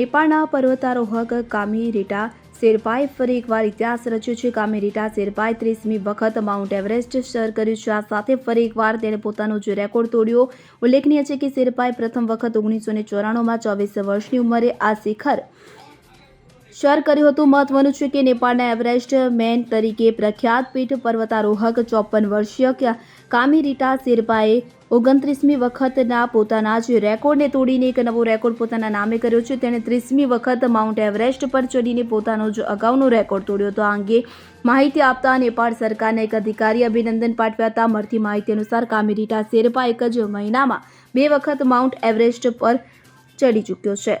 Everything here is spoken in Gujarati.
નેપાળના પર્વતારોહક કામી રીટા શેરપાએ ફરી એકવાર ઇતિહાસ રચ્યો છે. કામી રીટા શેરપાએ ત્રીસમી વખત માઉન્ટ એવરેસ્ટ સર કર્યું છે. આ સાથે ફરી એકવાર તેણે પોતાનો જે રેકોર્ડ તોડ્યો. ઉલ્લેખનીય છે કે શેરપાએ પ્રથમ વખત ઓગણીસો ચોરાણુંમાં ચોવીસ વર્ષની ઉંમરે આ શિખર શર કર્યું હતું મહત્વનું છે કે નેપાળના એવરેસ્ટ મેન તરીકે પ્રખ્યાત પીઠ પર્વતારોહક ચોપન વર્ષીય કામી રીટા શેરપાએ ઓગણત્રીસમી વખતના પોતાના જ રેકોર્ડને તોડીને એક નવો રેકોર્ડ પોતાના નામે કર્યો છે. તેણે ત્રીસમી વખત માઉન્ટ એવરેસ્ટ પર ચડીને પોતાનો જ અગાઉનો રેકોર્ડ તોડ્યો હતો. આ અંગે માહિતી આપતા નેપાળ સરકારના એક અધિકારી અભિનંદન પાઠવ્યા. હતા મળતી માહિતી અનુસાર કામી રીટા શેરપા એક જ મહિનામાં બે વખત માઉન્ટ એવરેસ્ટ પર ચડી ચૂક્યો છે.